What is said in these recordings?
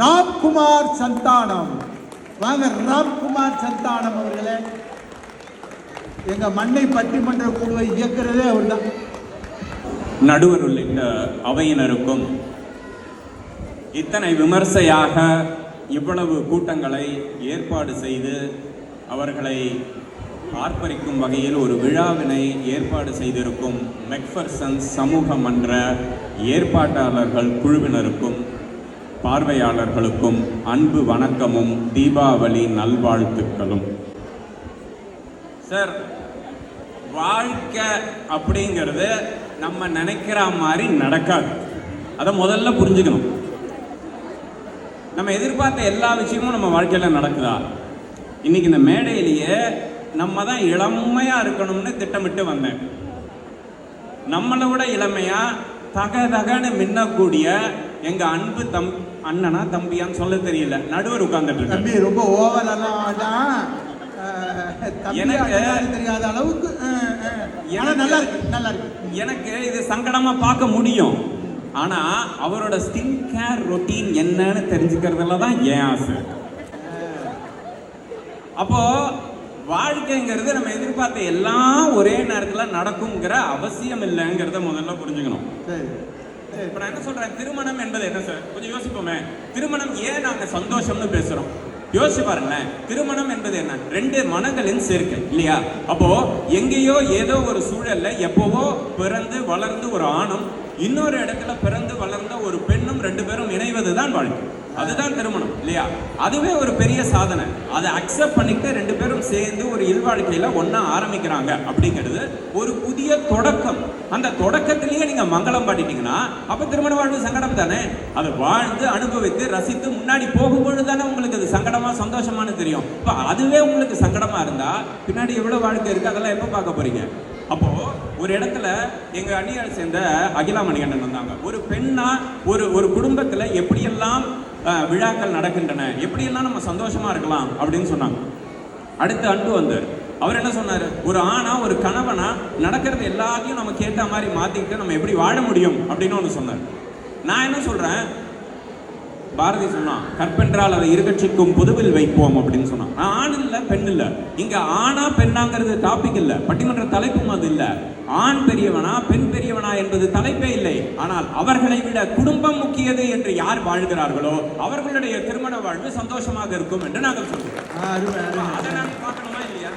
ராம்குமார் சந்தானம். வாங்க ராம்குமார் சந்தானம் அவர்களே. எங்க மண்ணை பட்டிமன்ற குழுவை இயக்குறதே அவர்தான். நடுவர் உள்ளிட்ட அவையினருக்கும் இத்தனை விமர்சையாக இவ்வளவு கூட்டங்களை ஏற்பாடு செய்து அவர்களை ஆர்ப்பரிக்கும் வகையில் ஒரு விழாவினை ஏற்பாடு செய்திருக்கும் மெக்ஃபர்சன்ஸ் சமூக மன்ற ஏற்பாட்டாளர்கள் குழுவினருக்கும் பார்வையாளர்களுக்கும் அன்பு வணக்கமும் தீபாவளி நல்வாழ்த்துக்களும். சார் வாழ்க்கை அப்படிங்கிறது நம்ம நினைக்கிற மாதிரி நடக்காது. அதை முதல்ல புரிஞ்சுக்கணும். நம்ம எதிர்பார்த்த எல்லா விஷயமும் நம்ம வாழ்க்கையில் நடக்குதா? இன்னைக்கு இந்த மேடையிலேயே நம்ம தான் இளமையாக இருக்கணும்னு திட்டமிட்டு வந்தேன். நம்மளை விட இளமையாக தக தகன்னு மின்னக்கூடிய எங்க அன்பு தம் அண்ணனா தம்பியான்னு சொல்ல தெரியல. நடுவர் உட்கார்ந்துட்டு தம்பி ரொம்ப ஓவரெல்லாம் எனக்கு- தெரியாத அளவுக்கு நல்லா இருக்கு நல்லா இருக்கு. எனக்கு இது சங்கடமா பார்க்க முடியும். ஆனா அவரோட ஸ்கின் கேர் ரொட்டீன் என்னன்னு தெரிஞ்சுக்கிறதுல தான் என் ஆசை. அப்போ வாழ்க்கைங்கிறது நம்ம எதிர்பார்த்த எல்லாம் ஒரே நேரத்துல நடக்குங்கிற அவசியம் இல்லைங்கிறத முதல்ல புரிஞ்சுக்கணும். சரி. சரி. இப்ப நான் என்ன சொல்றேன்? திருமணம் என்பது என்ன சார்? கொஞ்சம் யோசிப்போமே. திருமணம் ஏன் நாங்க சந்தோஷம்னு பேசுறோம்? யோசிச்சு பாருங்களேன். திருமணம் என்பது என்ன? ரெண்டு மனங்களின் சேர்க்கை இல்லையா? அப்போ எங்கேயோ ஏதோ ஒரு சூழல்ல எப்போவோ பிறந்து வளர்ந்து ஒரு ஆணும் இன்னொரு இடத்துல பிறந்து வாழ்க்கை. அதுதான் திருமணம் இல்லையா? அதுவே ஒரு பெரிய சாதனை. அதை அக்செப்ட் பண்ணிட்டு ரெண்டு பேரும் சேர்ந்து ஒரு இல்வாழ்க்கையில ஒன்னா ஆரம்பிக்கிறாங்க அப்படிங்கிறது ஒரு புதிய தொடக்கம். அந்த தொடக்கத்திலேயே நீங்க மங்களம் பாட்டிட்டீங்கன்னா அப்ப திருமண வாழ்வு சங்கடம் தானே? அதை வாழ்ந்து அனுபவித்து ரசித்து முன்னாடி போகும்பொழுது தானே உங்களுக்கு அது சங்கடமா சந்தோஷமானு தெரியும். இப்ப அதுவே உங்களுக்கு சங்கடமா இருந்தா பின்னாடி எவ்வளவு வாழ்க்கை இருக்கு அதெல்லாம் எப்ப பார்க்க போறீங்க? அப்போ ஒரு இடத்துல எங்க அணியால் சேர்ந்த அகிலா மணிகண்டன் வந்தாங்க. ஒரு பெண்ணா ஒரு ஒரு குடும்பத்துல எப்படியெல்லாம் விழாக்கள் நடக்கின்றன எப்படியெல்லாம் நம்ம சந்தோஷமா இருக்கலாம் அப்படின்னு சொன்னாங்க. அடுத்து அன்பு வந்தார். அவர் என்ன சொன்னார்? ஒரு ஆணா ஒரு கணவனா நடக்கிறது எல்லாத்தையும் நம்ம கேட்ட மாதிரி மாத்திக்கிட்டு நம்ம எப்படி வாழ முடியும் அப்படின்னு ஒன்று சொன்னார். நான் என்ன சொல்றேன்? பாரதி சொன்னான் கற்பென்றால் அதை இருகட்சிக்கும் பொதுவில் வைப்போம் அப்படின்னு சொன்னான். நான் ஆண் இல்லை பெண் இல்லை. இங்க ஆணா பெண்ணாங்கிறது டாபிக் இல்ல. பட்டிமன்ற தலைப்பும் அது இல்ல. ஆண் பெரியவனா பெண் பெரியவனா என்பது தலைப்பே இல்லை. ஆனால் அவர்களை விட குடும்பம் முக்கியது என்று யார் வாழ்கிறார்களோ அவர்களுடைய திருமண வாழ்வு சந்தோஷமாக இருக்கும் என்று நாங்கள் சொல்கிறோம் ஆ, அருமை அருமை அதை நாங்க பார்க்கணுமா இல்லையா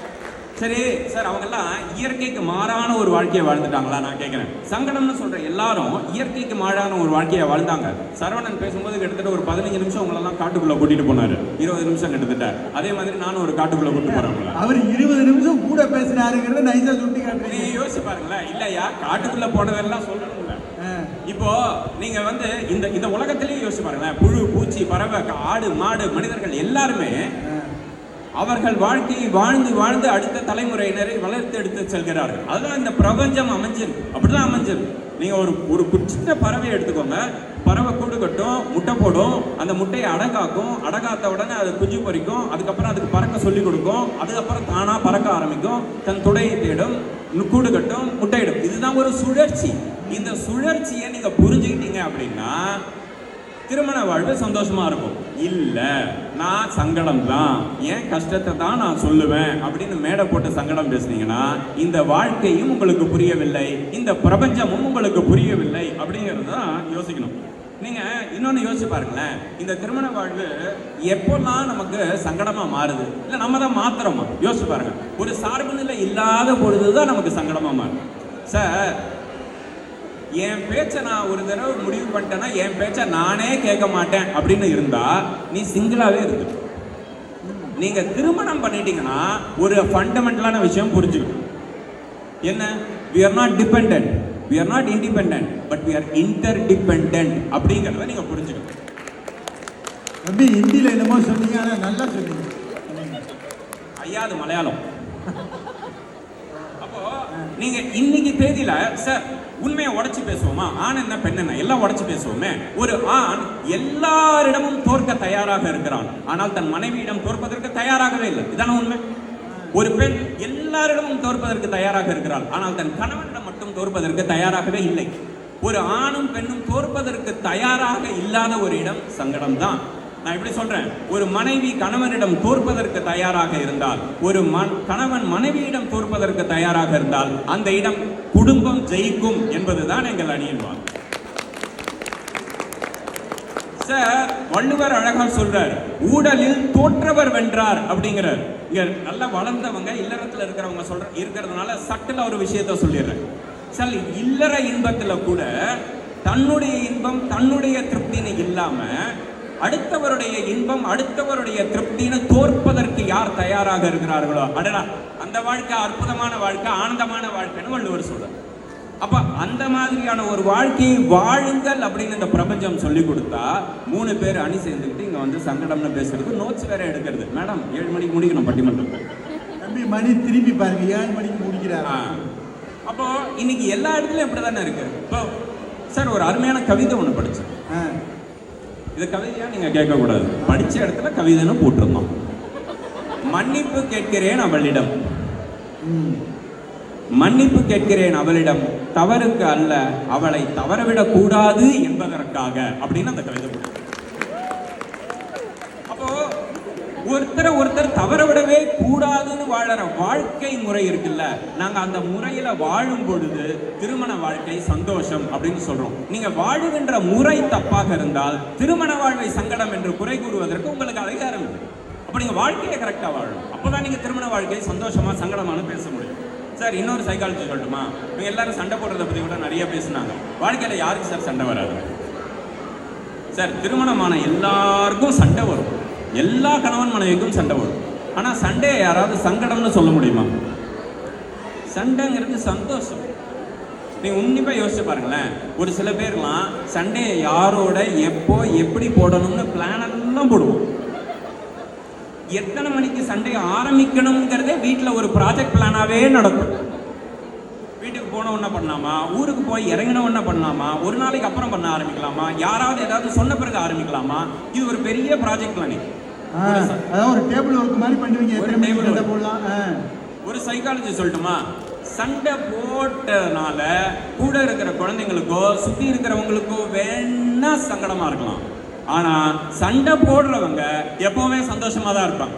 சரி சார் அவங்க எல்லாம் இயற்கைக்கு மாறான ஒரு வாழ்க்கையை வாழ்ந்துட்டாங்களா நான் கேட்கிறேன் சங்கடம்னு சொல்ற எல்லாரும் இயற்கைக்கு மாறான ஒரு வாழ்க்கையை வாழ்ந்தாங்க. சரவணன் பேசும்போது கிட்டத்தட்ட ஒரு பதினஞ்சு நிமிஷம் உங்களெல்லாம் காட்டுக்குள்ள கூட்டிட்டு போனாரு. இருபது நிமிஷம் கிட்டத்தட்ட. அதே மாதிரி நானும் ஒரு காட்டுக்குள்ள போறேன் உங்களை. அவர் இருபது நிமிஷம் கூட பேசினாருங்கிறத நைஸா சுட்டி காட்டுறீங்க. யோசிச்சு பாருங்களேன். இல்லையா? காட்டுக்குள்ள போனதெல்லாம் சொல்லணும்ல. ஆ, இப்போ நீங்க வந்து இந்த இந்த உலகத்திலேயே யோசிச்சு பாருங்களேன். புழு பூச்சி பறவை ஆடு மாடு மனிதர்கள் எல்லாருமே. அவர்கள் வாழ்க்கையை வாழ்ந்து வாழ்ந்து அடுத்த தலைமுறையினரை வளர்த்து எடுத்து செல்கிறார்கள். அதுதான் இந்த பிரபஞ்சம் அமைஞ்சிருக்கு அப்படிதான் அமைஞ்சிருக்கு நீங்க ஒரு ஒரு சின்ன பறவை எடுத்துக்கோங்க. பறவை கூடு கட்டும் முட்டை போடும். அந்த முட்டையை அடகாக்கும் அடகாத்த உடனே அது குஞ்சு பொறிக்கும் அதுக்கப்புறம் அதுக்கு பறக்க சொல்லி கொடுக்கும். அதுக்கப்புறம் தானா பறக்க ஆரம்பிக்கும். தன் துடையை தேடும். கூடு கட்டும் முட்டையிடும் இதுதான் ஒரு சுழற்சி. இந்த சுழற்சியை நீங்க புரிஞ்சுக்கிட்டீங்க அப்படின்னா திருமண வாழ்வு சந்தோஷமா இருக்கும். இல்ல நான் சங்கடம் தான். என் கஷ்டத்தை தான் நான் சொல்லுவேன் அப்படின்னு மேடை போட்டு சங்கடம் பேசுனீங்கன்னா இந்த வாழ்க்கையும் உங்களுக்கு புரியவில்லை இந்த பிரபஞ்சமும் உங்களுக்கு புரியவில்லை அப்படிங்கிறது தான் யோசிக்கணும். நீங்க இன்னொன்னு யோசிச்சு பாருங்களேன். இந்த திருமண வாழ்வு எப்போல்லாம் நமக்கு சங்கடமா மாறுது? இல்ல நம்ம தான் மாத்திரமா யோசிச்சு பாருங்க. ஒரு சார்பு நிலை இல்லாத பொழுதுதான் நமக்கு சங்கடமா மாறுது சார் என் பேச்சை நான் ஒரு தடவை முடிவு பண்ணிட்டேன்னா என் பேச்சை நானே கேட்க மாட்டேன் அப்படின்னு இருந்தா நீ சிங்கிளாவே இருக்கு நீங்க திருமணம் பண்ணிட்டீங்கன்னா ஒரு ஃபண்டமெண்டலான விஷயம் புரிஞ்சுக்கணும். என்ன? We are not dependent. We are not independent but we are interdependent அப்படிங்கறத நீங்க புரிஞ்சுக்கணும். தம்பி ஹிந்தியில என்னமோ சொன்னீங்க ஆனா நல்லா சொன்னீங்க. ஐயா அது மலையாளம். அப்போ நீங்க இன்னைக்கு தேதியில சார் உண்மையை உடச்சு பேசுவோமா? ஆண் என்ன பெண் என்ன? எல்லாம் உடச்சு பேசுவோமே. ஒரு ஆண் எல்லாரிடமும் தோற்க தயாராக இருக்கிறான். ஆனால் தன் மனைவியிடம் தோற்பதற்கு தயாராகவே இல்லை. இதான உண்மை? ஒரு பெண் எல்லாரிடமும் தோற்பதற்கு தயாராக இருக்கிறாள். ஆனால் தன் கணவனிடம் மட்டும் தோற்பதற்கு தயாராகவே இல்லை. ஒரு ஆணும் பெண்ணும் தோற்பதற்கு தயாராக இல்லாத ஒரு இடம் சங்கடம் தான் நான் இப்படி சொல்றேன். ஒரு மனைவி கணவனிடம் தோற்பதற்கு தயாராக இருந்தால் ஒரு மன் கணவன் மனைவியிடம் தோற்பதற்கு தயாராக இருந்தால் அந்த இடம் குடும்பம் ஜெயிக்கும் என்பதுதான் எங்கள் அணியின் வாக்கு. சார் வள்ளுவர் அழகா சொல்றார் ஊடலில் தோற்றவர் வென்றார் அப்படிங்கிறார். இங்க நல்லா வளர்ந்தவங்க இல்லறத்துல இருக்கிறவங்க சொல்ற இருக்கிறதுனால சட்டுல ஒரு விஷயத்த சொல்லிடுறேன். சார் இல்லற இன்பத்துல கூட தன்னுடைய இன்பம் தன்னுடைய திருப்தின்னு இல்லாம அடுத்தவருடைய இன்பம் அடுத்தவருடைய திருப்தின்னு தோற்பதற்கு யார் தயாராக இருக்கிறார்களோ? அடடா அந்த வாழ்க்கை அற்புதமான வாழ்க்கை ஆனந்தமான வாழ்க்கைன்னு வள்ளுவர் சொல்றார். அப்ப அந்த மாதிரியான ஒரு வாழ்க்கையை வாழுங்கள் அப்படின்னு இந்த பிரபஞ்சம் சொல்லி கொடுத்தா மூணு பேர் அணி சேர்ந்துக்கிட்டு இங்க வந்து சங்கடம்னு பேசுறது நோட்ஸ் வேற எடுக்கிறது. மேடம் ஏழு மணிக்கு முடிக்கணும் பட்டிமன்றத்தை தம்பி மணி திரும்பி பாருங்க ஏழு மணிக்கு முடிக்கிறார். அப்போ இன்னைக்கு எல்லா இடத்துலயும் இப்படிதானே இருக்கு. இப்போ சார் ஒரு அருமையான கவிதை ஒண்ணு படிச்சேன். இது கவிதையா நீங்க கேட்கக்கூடாது. படித்த படிச்ச இடத்துல கவிதைன்னு போட்டிருந்தோம். மன்னிப்பு கேட்கிறேன் அவளிடம். ம். மன்னிப்பு கேட்கிறேன் அவளிடம். தவறுக்கு அல்ல அவளை தவறவிடக் கூடாது என்பதற்காக அப்படின்னு அந்த கவிதை போட்டு அப்போ ஒருத்தரை ஒருத்தர் தவற விடவே கூடாதுன்னு வாழற வாழ்க்கை முறை இருக்குல்ல. நாங்க அந்த முறையில வாழும் பொழுது திருமண வாழ்க்கை சந்தோஷம் அப்படின்னு சொல்றோம். நீங்க வாழுகின்ற முறை தப்பாக இருந்தால் திருமண வாழ்வை சங்கடம் என்று குறை கூறுவதற்கு உங்களுக்கு அதிகாரம் இல்லை. அப்ப நீங்க வாழ்க்கையை கரெக்டா வாழணும். அப்பதான் நீங்க திருமண வாழ்க்கையை சந்தோஷமா சங்கடமான பேச முடியும். சார் இன்னொரு சைக்காலஜி சொல்லட்டுமா? இவங்க எல்லாரும் சண்டை போடுறத பத்தி கூட நிறைய பேசுனாங்க. வாழ்க்கையில யாருக்கு சார் சண்டை வராது? சார் திருமணமான எல்லாருக்கும் சண்டை வரும். எல்லா கணவன் மனைவிக்கும் சண்டை வரும் ஆனால் சண்டையை யாராவது சங்கடம்னு சொல்ல முடியுமா? சண்டைங்கிறது சந்தோஷம். நீ உன்னிப்பாக யோசிச்சு பாருங்களேன். ஒரு சில பேர்லாம் சண்டையை யாரோட எப்போ எப்படி போடணும்னு பிளான் எல்லாம் போடுவோம். எத்தனை மணிக்கு சண்டையை ஆரம்பிக்கணுங்கிறதே வீட்டில் ஒரு ப்ராஜெக்ட் பிளானாகவே நடக்கும். வீட்டுக்கு போன ஒன்றை பண்ணலாமா? ஊருக்கு போய் இறங்கின ஒன்றை பண்ணலாமா? ஒரு நாளைக்கு அப்புறம் பண்ண ஆரம்பிக்கலாமா? யாராவது ஏதாவது சொன்ன பிறகு ஆரம்பிக்கலாமா? இது ஒரு பெரிய ப்ராஜெக்ட் பிளானிங் அதான் ஒரு டேபிள் ஒர்க் மாதிரி பண்ணுவீங்க. ஒரு work. போடலாம். ஒரு சைக்காலஜி சொல்லட்டுமா? சண்டை போட்டதுனால கூட இருக்கிற குழந்தைங்களுக்கோ சுத்தி இருக்கிறவங்களுக்கோ வேணா சங்கடமா இருக்கலாம். ஆனா சண்டை போடுறவங்க எப்பவுமே சந்தோஷமா தான் இருப்பாங்க?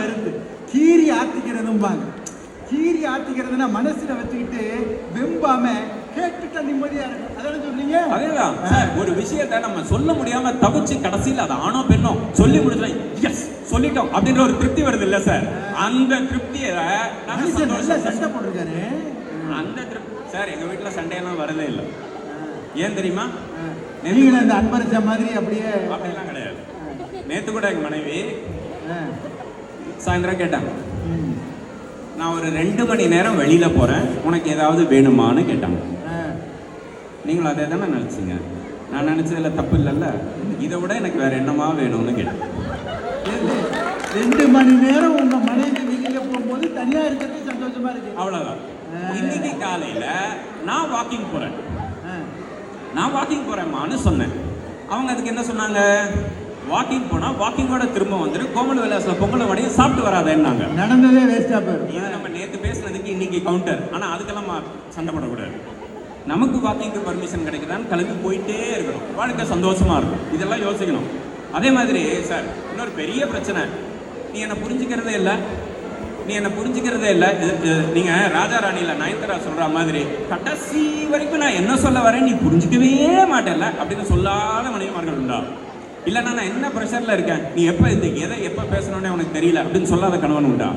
கருத்து. கீரி ஆத்திக்கிறதும்பாங்க. கீரி ஆத்திக்கிறதுனா மனசுல வச்சுக்கிட்டு வெம்பாம கேட்டுட்டா நிம்மதியா இருக்கும் அதான சொல்றீங்க அதேதான். சார் ஒரு விஷயத்தை நம்ம சொல்ல முடியாம தவிச்சு கடைசியில் அது ஆணோ பெண்ணோ சொல்லி முடிச்சா எஸ் சொல்லிட்டோம் அப்படின்ற ஒரு திருப்தி வருது இல்ல சார்? அந்த திருப்தியை சண்டை போட்டிருக்காரு. அந்த திருப்தி சார் எங்க வீட்டுல சண்டையெல்லாம் வரதே இல்லை. ஏன் தெரியுமா? நீங்களும் அந்த அன்பரச மாதிரி அப்படியே அப்படிலாம் கிடையாது. நேத்து கூட எங்க மனைவி. சாயந்தரம் கேட்டாங்க. நான் ஒரு ரெண்டு மணி நேரம் வெளியில போறேன். உனக்கு ஏதாவது வேணுமான்னு கேட்டாங்க. நீங்களும் அதே தானே நினைச்சீங்க? நான் நினைச்சதுல தப்பு இல்லைல்ல? இதை விட எனக்கு வேற என்னமா வேணும்னு கேட்டேன். ரெண்டு மணி நேரம் உங்க மனைவி வெளியில போகும்போது தனியா இருக்கிறது சந்தோஷமா இருக்கு. அவ்வளவுதான். இன்னைக்கு காலையில நான் வாக்கிங் போறேன். ஆ. நான் வாக்கிங் போறேம்மான்னு சொன்னேன். அவங்க அதுக்கு என்ன சொன்னாங்க? வாக்கிங் போனா வாக்கிங்கோட திரும்ப வந்துட்டு கோமல் விலாசில் பொங்கல் வடையும் சாப்பிட்டு வராதேன்னாங்க. நடந்ததே வேஸ்டா போயிடும். நம்ம நேத்து பேசுனதுக்கு இன்னைக்கு கவுண்டர் ஆனா அதுக்கெல்லாம் சண்டை போடக்கூடாது. நமக்கு வாக்கிங்க்கு பர்மிஷன் கிடைக்குதான்னு கிளம்பி போயிட்டே இருக்கணும். வாழ்க்கை சந்தோஷமாக இருக்கும். இதெல்லாம் யோசிக்கணும். அதே மாதிரி சார் இன்னொரு பெரிய பிரச்சனை. நீ என்னை புரிஞ்சுக்கிறதே இல்லை. நீ என்னை புரிஞ்சுக்கிறதே இல்லை. இது இது- ராஜா ராணியில் நயன்தரா சொல்ற மாதிரி கடைசி வரைக்கும் நான் என்ன சொல்ல வரேன் நீ புரிஞ்சுக்கவே மாட்டேல்ல அப்படின்னு சொல்லாத மனைவிமார்கள் உண்டா? இல்லைன்னா நான் என்ன ப்ரெஷரில் இருக்கேன்? நீ எப்போ இந்த எதை எப்போ பேசணுன்னே உனக்கு தெரியல அப்படின்னு சொல்லாத கணவன் உண்டா?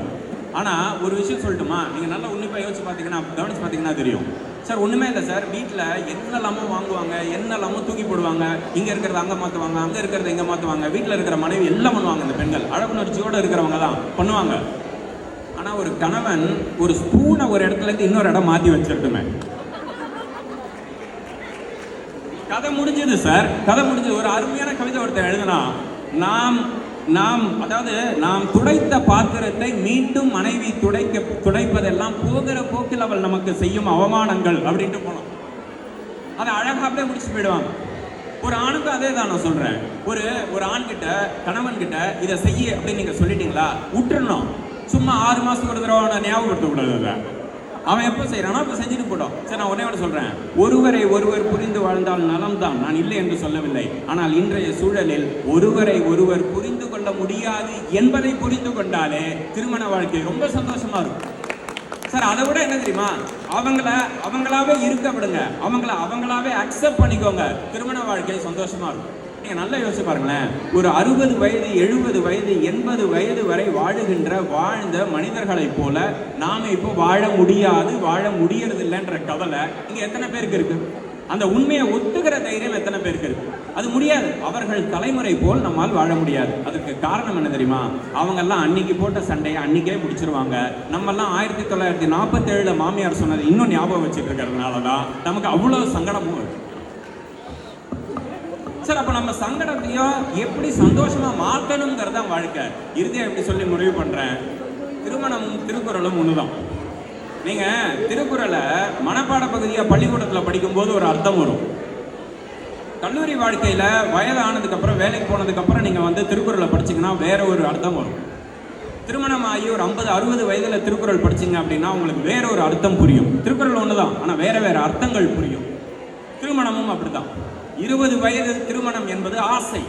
ஆனால் ஒரு விஷயம் சொல்லட்டுமா? நீங்கள் நல்லா உன்னிப்பாக யோசிச்சு பார்த்தீங்கன்னா கவனிச்சு பார்த்தீங்கன்னா தெரியும். சார் ஒன்றுமே இல்லை சார். வீட்டில் என்னெல்லாமோ வாங்குவாங்க என்னெல்லாமோ தூக்கி போடுவாங்க. இங்கே இருக்கிறத அங்கே மாற்றுவாங்க அங்கே இருக்கிறத இங்கே மாற்றுவாங்க வீட்டில் இருக்கிற மனைவி எல்லாம் பண்ணுவாங்க இந்த பெண்கள். அழகுணர்ச்சியோடு இருக்கிறவங்க தான் பண்ணுவாங்க. ஆனால் ஒரு கணவன் ஒரு ஸ்பூனை ஒரு இடத்துலேருந்து இன்னொரு இடம் மாற்றி வச்சிருக்குமே. கதை முடிஞ்சது சார். கதை முடிஞ்சது. ஒரு அருமையான கவிதை ஒருத்தர் எழுதுனா நாம் நாம் அதாவது நாம் துடைத்த பாத்திரத்தை மீண்டும் மனைவி துடைக்க துடைப்பதெல்லாம் போகிற போக்கில் அவள் நமக்கு செய்யும் அவமானங்கள் அப்படின்ட்டு போனோம். அதை அழகாகவே அப்படியே முடிச்சு போயிடுவாங்க ஒரு ஆணுக்கு அதே தான் நான் சொல்றேன். ஒரு ஒரு ஆண் கிட்ட கணவன் கிட்ட இதை செய்ய அப்படின்னு நீங்க சொல்லிட்டீங்களா? விட்டுறணும் சும்மா ஆறு மாதத்துக்கு ஒரு தடவை அவனை ஞாபகப்படுத்த கூடாது அதை. அவன் எப்போ செய்கிறானோ அப்போ செஞ்சுட்டு போட்டோம். சரி நான் உடனே ஒன்று சொல்றேன். ஒருவரை ஒருவர் புரிந்து வாழ்ந்தால் நலம்தான். நான் இல்லை என்று சொல்லவில்லை. ஆனால் இன்றைய சூழலில் ஒருவரை ஒருவர் புரிந்து கொள்ள முடியாது என்பதை புரிந்து கொண்டாலே திருமண வாழ்க்கை ரொம்ப சந்தோஷமா இருக்கும். சார் அதை விட என்ன தெரியுமா? அவங்கள அவங்களாவே இருக்க விடுங்க. அவங்கள அவங்களாவே அக்செப்ட் பண்ணிக்கோங்க. திருமண வாழ்க்கை சந்தோஷமா இருக்கும். நீங்கள் நல்லா யோசிச்சு பாருங்களேன். ஒரு அறுபது வயது எழுபது வயது எண்பது வயது வரை வாழுகின்ற வாழ்ந்த மனிதர்களைப் போல நாம் இப்போ வாழ முடியாது வாழ முடியறது இல்லைன்ற கவலை இங்கே எத்தனை பேருக்கு இருக்கு? அந்த உண்மையை ஒத்துக்கிற தைரியம் எத்தனை பேருக்கு இருக்கு? அது முடியாது. அவர்கள் தலைமுறை போல் நம்மால் வாழ முடியாது. அதுக்கு காரணம் என்ன தெரியுமா? அவங்கெல்லாம் அன்னைக்கு போட்ட சண்டையை அன்னைக்கே முடிச்சிருவாங்க. நம்மெல்லாம் ஆயிரத்தி தொள்ளாயிரத்தி நாற்பத்தேழுல மாமியார் சொன்னது இன்னும் ஞாபகம் வச்சுட்டு இருக்கிறதுனால தான் நமக்கு அவ்வளோ சங்கடமும் இருக்கு சார் அப்போ நம்ம சங்கடத்தையும் எப்படி சந்தோஷமா மாற்றணுங்கிறது தான் வாழ்க்கை. இறுதியாக எப்படி சொல்லி முடிவு பண்ணுறேன் திருமணமும் திருக்குறளும் ஒன்றுதான் நீங்கள் திருக்குறளை மனப்பாட பகுதியாக பள்ளிக்கூடத்தில் படிக்கும்போது ஒரு அர்த்தம் வரும். கல்லூரி வாழ்க்கையில் வயதானதுக்கப்புறம் வேலைக்கு போனதுக்கப்புறம் நீங்கள் வந்து திருக்குறளை படிச்சீங்கன்னா வேற ஒரு அர்த்தம் வரும். திருமணம் ஆகி ஒரு ஐம்பது அறுபது வயதில் திருக்குறள் படிச்சீங்க அப்படின்னா உங்களுக்கு வேற ஒரு அர்த்தம் புரியும். திருக்குறள் ஒன்று தான் ஆனால் வேற வேற அர்த்தங்கள் புரியும். திருமணமும் அப்படி தான் இருபது வயது திருமணம் என்பது ஆசை.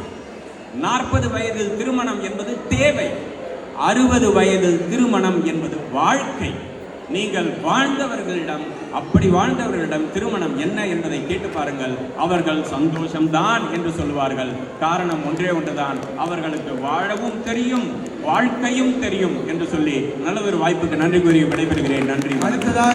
நாற்பது வயதில் திருமணம் என்பது தேவை. அறுபது வயதில் திருமணம் என்பது வாழ்க்கை. நீங்கள் வாழ்ந்தவர்களிடம் அப்படி வாழ்ந்தவர்களிடம் திருமணம் என்ன என்பதை கேட்டு பாருங்கள். அவர்கள் சந்தோஷம்தான் என்று சொல்வார்கள் காரணம் ஒன்றே ஒன்றுதான். அவர்களுக்கு வாழவும் தெரியும் வாழ்க்கையும் தெரியும் என்று சொல்லி நல்லதொரு வாய்ப்புக்கு நன்றி கூறி விடைபெறுகிறேன். நன்றி. அடுத்ததா